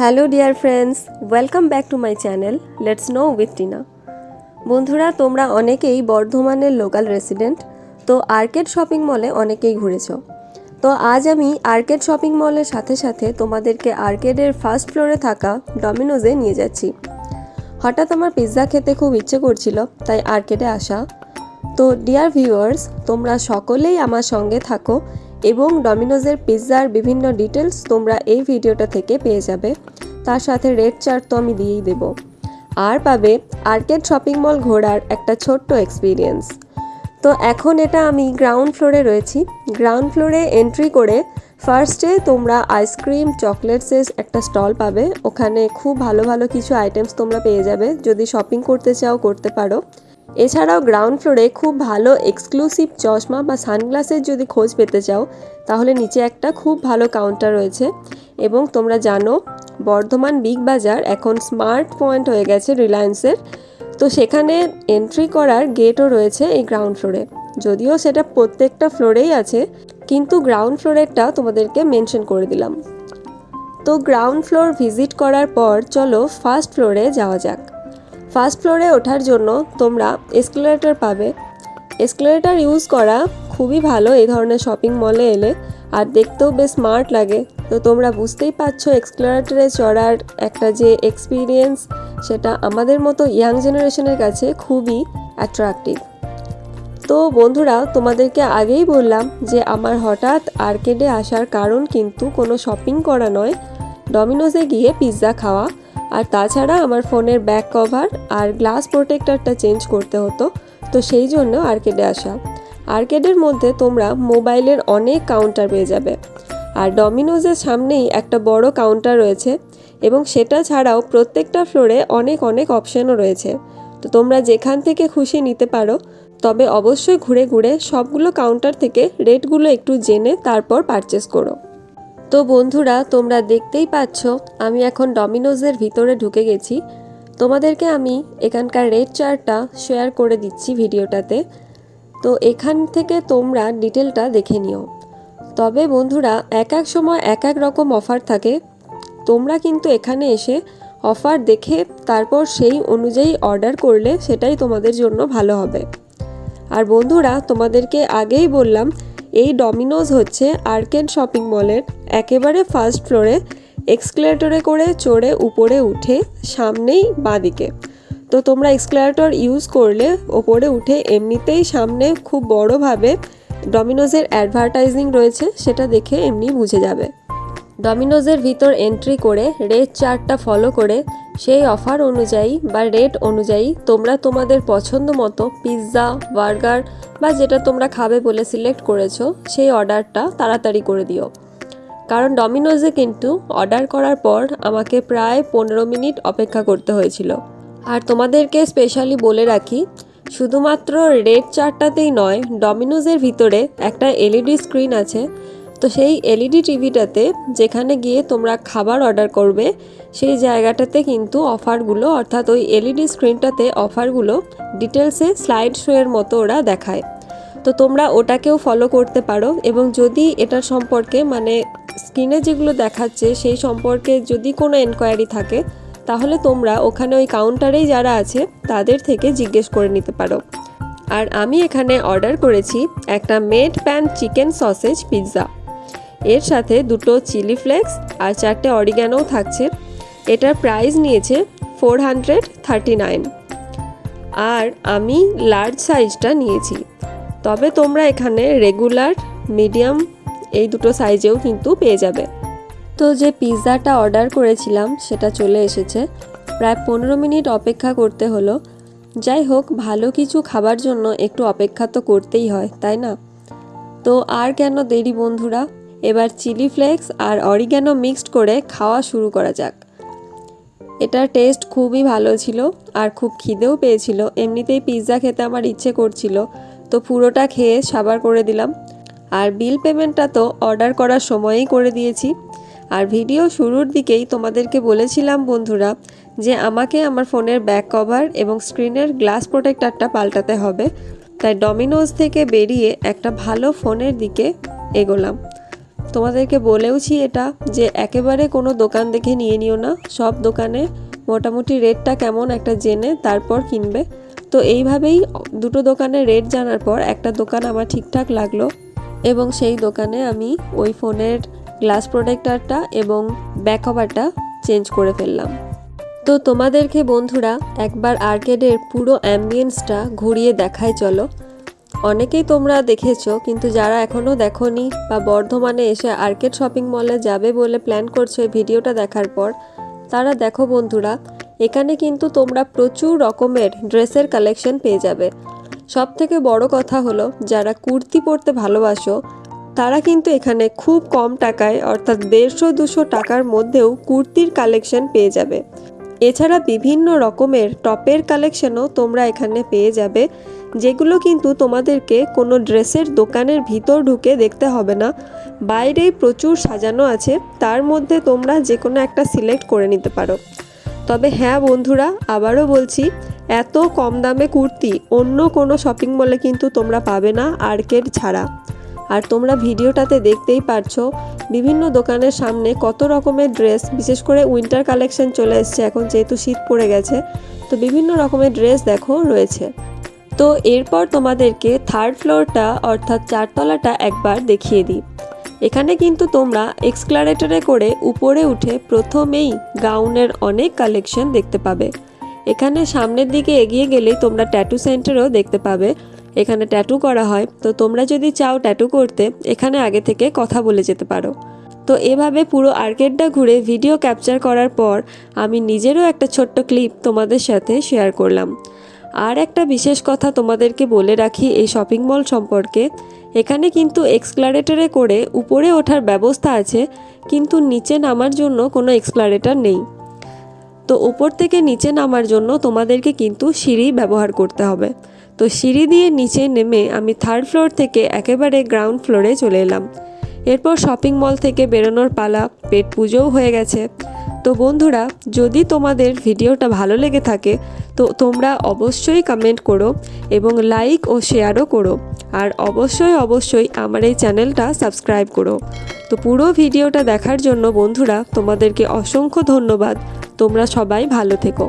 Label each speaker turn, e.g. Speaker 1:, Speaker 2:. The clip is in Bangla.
Speaker 1: Hello dear friends, welcome back to my channel, let's know with Tina. বন্ধুরা, তোমরা অনেকেই বর্ধমানের লোকাল রেসিডেন্ট, তো আর্কেড শপিং মলে অনেকেই ঘুরেছ। তো আজ আমি আর্কেড শপিং মলের সাথে সাথে তোমাদেরকে আর্কেডের ফার্স্ট ফ্লোরে থাকা ডমিনোজে নিয়ে যাচ্ছি। হঠাৎ আমার পিৎজা খেতে খুব ইচ্ছে করছিল, তাই আর্কেডে আসা। তো ডিয়ার ভিউয়ার্স, তোমরা সকলেই আমার সঙ্গে থাকো এবং ডমিনোজের পিৎজার বিভিন্ন ডিটেলস তোমরা এই ভিডিওটা থেকে পেয়ে যাবে। তার সাথে রেড চার্ট তো আমি দিয়েই দেব। আর পাবে আর্কেড শপিং মল ঘোরার একটা ছোট্ট এক্সপিরিয়েন্স তো এখন এটা আমি গ্রাউন্ড ফ্লোরে রয়েছি। গ্রাউন্ড ফ্লোরে এন্ট্রি করে ফার্স্টে তোমরা আইসক্রিম চকলেটসের একটা স্টল পাবে। ওখানে খুব ভালো ভালো কিছু আইটেমস তোমরা পেয়ে যাবে। যদি শপিং করতে চাও, করতে পারো। এছাড়াও গ্রাউন্ড ফ্লোরে খুব ভালো এক্সক্লুসিভ চশমা বা সানগ্লাসের যদি খোঁজ পেতে চাও, তাহলে নিচে একটা খুব ভালো কাউন্টার রয়েছে। এবং তোমরা জানো, বর্ধমান বিগ বাজার এখন স্মার্ট পয়েন্ট হয়ে গেছে রিলায়েন্সের তো সেখানে এন্ট্রি করার গেটও রয়েছে এই গ্রাউন্ড ফ্লোরে যদিও সেটা প্রত্যেকটা ফ্লোরেই আছে, কিন্তু গ্রাউন্ড ফ্লোরেরটা তোমাদেরকে মেনশন করে দিলাম। তো গ্রাউন্ড ফ্লোর ভিজিট করার পর চলো ফার্স্ট ফ্লোরে যাওয়া যাক। ফার্স্ট ফ্লোরে ওঠার জন্য তোমরা এসকেলেটর পাবে। এসকেলেটর ইউজ করা খুবই ভালো এই ধরনের শপিং মলে এলে, আর দেখতেও বেশ স্মার্ট লাগে। তো তোমরা বুঝতেই পারছ এক্সপ্লোরেটরে চড়ার একটা যে এক্সপিরিয়েন্স সেটা আমাদের মতো ইয়াং জেনারেশনের কাছে খুবই অ্যাট্রাকটিভ তো বন্ধুরা, তোমাদেরকে আগেই বললাম যে আমার হঠাৎ আর্কেডে আসার কারণ কিন্তু কোনো শপিং করা নয়। ডমিনোজে গিয়ে পিৎজা খাওয়া আর তাছাড়া আমার ফোনের ব্যাক কভার আর গ্লাস প্রোটেক্টরটা চেঞ্জ করতে হতো, তো সেই জন্য আর্কেডে আসা। আর্কেডের মধ্যে তোমরা মোবাইলের অনেক কাউন্টার পেয়ে যাবে। আর ডমিনোজের সামনেই একটা বড় কাউন্টার রয়েছে এবং সেটা ছাড়াও প্রত্যেকটা ফ্লোরে অনেক অনেক অপশানও রয়েছে। তো তোমরা যেখান থেকে খুশি নিতে পারো, তবে অবশ্যই ঘুরে ঘুরে সবগুলো কাউন্টার থেকে রেটগুলো একটু জেনে তারপর পারচেস করো। তো বন্ধুরা, তোমরা দেখতেই পাচ্ছ, আমি এখন ডমিনোজের ভিতরে ঢুকে গেছি। তোমাদেরকে আমি এখানকার রেড চার্টটা শেয়ার করে দিচ্ছি ভিডিওটাতে। তো এখান থেকে তোমরা ডিটেলটা দেখে নিও। তবে বন্ধুরা, এক এক সময় এক এক রকম অফার থাকে। তোমরা কিন্তু এখানে এসে অফার দেখে তারপর সেই অনুযায়ী অর্ডার করলে সেটাই তোমাদের জন্য ভালো হবে। আর বন্ধুরা, তোমাদেরকে আগেই বললাম এই ডমিনোজ হচ্ছে আর্কেড শপিং মলের একেবারে ফার্স্ট ফ্লোরে এক্সক্লেটরে করে চড়ে উপরে উঠে সামনেই বাঁদিকে। তো তোমরা এক্সক্লেটর ইউজ করলে ওপরে উঠে এমনিতেই সামনে খুব বড়োভাবে ডমিনোজের অ্যাডভার্টাইজিং রয়েছে, সেটা দেখে এমনি বুঝে যাবে। ডমিনোজের ভিতর এন্ট্রি করে রেড চার্টটা ফলো করে সেই অফার অনুযায়ী বা রেট অনুযায়ী তোমরা তোমাদের পছন্দ মতো পিৎজা, বার্গার বা যেটা তোমরা খাবে বলে সিলেক্ট করেছ, সেই অর্ডারটা তাড়াতাড়ি করে দিও। কারণ ডমিনোজে কিন্তু অর্ডার করার পর আমাকে প্রায় পনেরো মিনিট অপেক্ষা করতে হয়েছিল। আর তোমাদেরকে স্পেশালি বলে রাখি, শুধুমাত্র রেড চারটাতেই নয়, ডমিনোজের ভিতরে একটা এলইডি স্ক্রিন আছে তো সেই এলইডি টিভিটাতে যেখানে গিয়ে তোমরা খাবার অর্ডার করবে, সেই জায়গাটাতে কিন্তু অফারগুলো অর্থাৎ ওই এলইডি স্ক্রিনটাতে অফারগুলো ডিটেলসে স্লাইড শোয়ের মতো ওরা দেখায়। তো তোমরা ওটাকেও ফলো করতে পারো এবং যদি এটার সম্পর্কে মানে স্ক্রিনে যেগুলো দেখাচ্ছে, সেই সম্পর্কে যদি কোনো এনকোয়ারি থাকে, তাহলে তোমরা ওখানে ওই কাউন্টারেই যারা আছে, তাদের থেকে জিজ্ঞেস করে নিতে পারো। আর আমি এখানে অর্ডার করেছি একটা made pan chicken sausage pizza এর সাথে দুটো চিলি ফ্লেক্স আর চারটে অরিগ্যানোও থাকছে। এটার প্রাইস নিয়েছে ফোর হান্ড্রেড থার্টি নাইন। আর আমি লার্জ সাইজটা নিয়েছি। তবে তোমরা এখানে রেগুলার মিডিয়াম এই দুটো সাইজেও কিন্তু পেয়ে যাবে। তো যে পিৎজাটা অর্ডার করেছিলাম, সেটা চলে এসেছে। প্রায় পনেরো মিনিট অপেক্ষা করতে হলো। যাই হোক, ভালো কিছু খাবার জন্য একটু অপেক্ষা তো করতেই হয়, তাই না? তো আর কেন দেরি বন্ধুরা? এবার চিলি ফ্লেক্স আর অরিগ্যানো মিক্সড করে খাওয়া শুরু করা যাক। এটার টেস্ট খুবই ভালো ছিল আর খুব খিদেও পেয়েছিল। এমনিতেই পিৎজা খেতে আমার ইচ্ছে করছিল, তো পুরোটা খেয়ে সাবার করে দিলাম। আর বিল পেমেন্টটা তো অর্ডার করার সময়েই করে দিয়েছি। আর ভিডিও শুরুর দিকেই তোমাদেরকে বলেছিলাম বন্ধুরা যে আমাকে আমার ফোনের ব্যাক কভার এবং স্ক্রিনের গ্লাস প্রোটেক্টারটা পাল্টাতে হবে। তাই ডমিনোজ থেকে বেরিয়ে একটা ভালো ফোনের দিকে এগোলাম। তোমাদেরকে বলেওছি এটা, যে একেবারে কোনো দোকান দেখে নিয়ে নিও না। সব দোকানে মোটামুটি রেটটা কেমন একটা জেনে তারপর কিনবে। তো এইভাবেই দুটো দোকানের রেট জানার পর একটা দোকান আমার ঠিকঠাক লাগল এবং সেই দোকানে আমি ওই ফোনের গ্লাস প্রোটেক্টরটা এবং ব্যাক কভারটা চেঞ্জ করে ফেললাম। তো তোমাদেরকে বন্ধুরা, একবার আর্কেডের পুরো অ্যাম্বিয়েন্সটা ঘুরিয়ে দেখায় চলো। অনেকেই তোমরা দেখেছ, কিন্তু যারা এখনও দেখোনি বা বর্ধমানে এসে আর্কেড শপিং মলে যাবে বলে প্ল্যান করছ এই ভিডিওটা দেখার পর, তারা দেখো বন্ধুরা, এখানে কিন্তু তোমরা প্রচুর রকমের ড্রেসের কালেকশন পেয়ে যাবে। সব থেকে বড় কথা হলো, যারা কুর্তি পরতে ভালোবাসো, তারা কিন্তু এখানে খুব কম টাকায়, অর্থাৎ দেড়শো দুশো টাকার মধ্যেও কুর্তির কালেকশন পেয়ে যাবে। এছাড়া বিভিন্ন রকমের টপের কালেকশনও তোমরা এখানে পেয়ে যাবে। যেগুলো কিন্তু তোমাদেরকে কোনো ড্রেসের দোকানের ভিতর ঢুকে দেখতে হবে না। বাইরেই প্রচুর সাজানো আছে, তার মধ্যে তোমরা যে কোনো একটা সিলেক্ট করে নিতে পারো। তবে হ্যাঁ বন্ধুরা, আবারও বলছি, এত কম দামে কুর্তি অন্য কোনো শপিং মলে কিন্তু তোমরা পাবে না আর্কেড ছাড়া। আর তোমরা ভিডিওটাতে দেখতেই পারছ, বিভিন্ন দোকানের সামনে কত রকমের ড্রেস, বিশেষ করে উইন্টার কালেকশন চলে এসছে, এখন যেহেতু শীত পড়ে গেছে, তো বিভিন্ন রকমের ড্রেস দেখো রয়েছে। তো এরপর তোমাদেরকে থার্ড ফ্লোরটা অর্থাৎ চারতলাটা একবার দেখিয়ে দিই। এখানে কিন্তু তোমরা এক্সক্লারেটরে করে উপরে উঠে প্রথমেই গাউনের অনেক কালেকশন দেখতে পাবে। এখানে সামনের দিকে এগিয়ে গেলেই তোমরা ট্যাটু সেন্টারও দেখতে পাবে। এখানে ট্যাটু করা হয়। তো তোমরা যদি চাও ট্যাটু করতে, এখানে আগে থেকে কথা বলে যেতে পারো। তো এভাবে পুরো আর্কেডটা ঘুরে ভিডিও ক্যাপচার করার পর, আমি নিজেরও একটা ছোট্ট ক্লিপ তোমাদের সাথে শেয়ার করলাম। আর একটা বিশেষ কথা তোমাদেরকে বলে রাখি, এই শপিং মল সম্পর্কে। এখানে কিন্তু এক্সক্লারেটরে করে উপরে ওঠার ব্যবস্থা আছে, কিন্তু নিচে নামার জন্য কোনো এক্সক্লারেটর নেই। তো উপর থেকে নিচে নামার জন্য তোমাদেরকে কিন্তু সিঁড়ি ব্যবহার করতে হবে। তো সিঁড়ি দিয়ে নিচে নেমে আমি থার্ড ফ্লোর থেকে একেবারে গ্রাউন্ড ফ্লোরে চলে এলাম। এরপর শপিং মল থেকে বেরোনোর পালা, পেট পুজোও হয়ে গেছে। তো বন্ধুরা, যদি তোমাদের ভিডিওটা ভালো লেগে থাকে, তো তোমরা অবশ্যই কমেন্ট করো এবং লাইক ও শেয়ারও করো। আর অবশ্যই অবশ্যই আমার এই চ্যানেলটা সাবস্ক্রাইব করো। তো পুরো ভিডিওটা দেখার জন্য বন্ধুরা, তোমাদেরকে অসংখ্য ধন্যবাদ। তোমরা সবাই ভালো থেকো।